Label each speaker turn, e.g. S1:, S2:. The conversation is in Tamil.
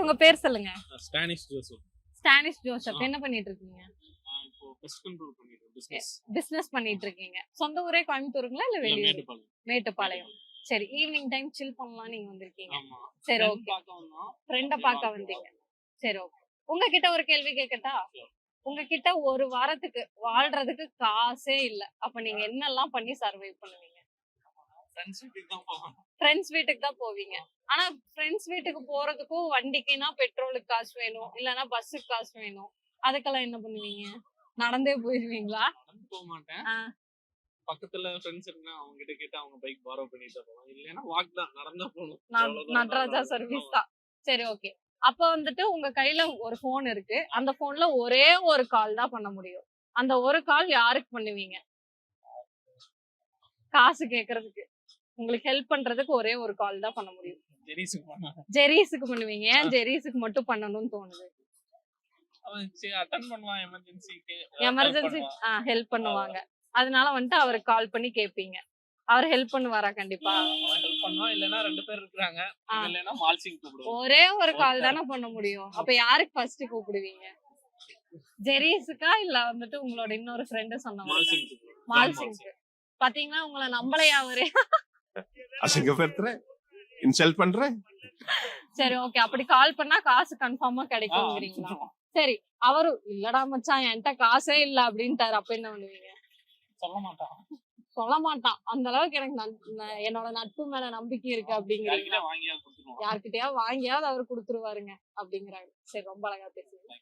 S1: சார் உங்க பேர் சொல்லுங்க.
S2: Spanish Joseph.
S1: Stanish Joseph. என்ன பண்ணிட்டு இருக்கீங்க
S2: பிசினஸ்
S1: பண்ணிட்டு இருக்கீங்க சொந்த ஊரே கோயம்புத்தூருங்களா இல்ல வெளியூர்?
S2: மேட்டுப்பாளையம்.
S1: சரி ஈவினிங் டைம் சில் பண்ணலாம் நீங்க வந்திருக்கீங்க. சரி ஓகே ஃப்ரெண்ட பார்க்க வந்தீங்க. சரி ஓகே உங்ககிட்ட ஒரு கேள்வி கேட்கட்டா உங்ககிட்ட ஒரு வாரத்துக்கு வாழ்றதுக்கு காசே இல்ல. அப்ப நீங்க என்னெல்லாம் பண்ணி சர்வை பண்ணுவீங்க?
S2: ஃப்ரெண்ட்ஸ் வீட்டுக்கு தான்
S1: போவீங்க. ஆனா ஃப்ரெண்ட்ஸ் வீட்டுக்கு போறதுக்கும் வண்டிக்குனா பெட்ரோலுக்கு காசு வேணும். இல்லனா பஸ்ஸுக்கு காசு வேணும். அதுக்கெல்லாம் என்ன பண்ணுவீங்க? நடந்தே போயிருவீங்களா
S2: போக மாட்டேன். பக்கத்துல ஃப்ரெண்ட்ஸ் இருந்தா அவங்க கிட்ட கேட்டு அவங்க பைக் பாரோ பண்ணிட்டு போவோம் இல்லைன்னா வாக் தான். நடந்தா தூரம்
S1: நட்ராஜா சர்வீஸ் தான். சரி ஓகே அப்ப வந்துட்டு உங்க கையில ஒரு போன் இருக்கு. அந்த போன்ல ஒரே ஒரு கால் தான் பண்ண முடியும். அந்த ஒரு கால் யாருக்கு பண்ணுவீங்க? காசு கேக்குறதுக்கு. உங்களுக்கு ஹெல்ப் பண்றதுக்கு ஒரே ஒரு கால் தான் பண்ண முடியும்.
S2: ஜெரிஸுக்கு
S1: பண்ணுவீங்க. ஏன் ஜெரீஸுக்கு மட்டும் பண்ணணும்னு தோணுது? எமர்ஜென்சி ஹெல்ப் பண்ணுவாங்க. அதனால வந்துட்டு அவருக்கு கால் பண்ணி கேப்பீங்க. அவர் ஹெல்ப் பண்ணுவாரா கண்டிப்பா? ஒரே ஒரு கால் தானே பண்ண முடியும். அப்ப யாருக்கு ஃபர்ஸ்ட் கூப்பிடுவீங்க? ஜெரீஸுக்கா? இல்ல வந்துட்டு உங்களோட இன்னொரு ஃப்ரெண்டு
S2: கூப்பிடுவோம்
S1: மால்சிங்க்கு பாத்தீங்கன்னா உங்களை நம்பலையா அவரே?
S3: அசிங்கப்படுத்துறேன் இன்சல்ட் பண்றேன்.
S1: சரி ஓகே அப்படி கால் பண்ணா காசு கன்ஃபார்மா கிடைக்குங்கிறீங்களா சரி அவரும் இல்லடா மச்சான் என்கிட்ட காசே இல்ல அப்படின்ட்டாரு. அப்ப என்ன பண்ணுவீங்க?
S2: சொல்ல மாட்டான்.
S1: சொல்ல மாட்டான். அந்த அளவுக்கு எனக்கு என்னோட நட்பு மேல நம்பிக்கை இருக்கு அப்படிங்கிறீங்களா
S2: யார்கிட்ட வாங்கியா கொடுத்துருவோம்
S1: யார்கிட்டயா வாங்கியாவது அவர் கொடுத்துருவாருங்க அப்படிங்கிறாரு. சரி ரொம்ப அழகா பேசுறீங்க.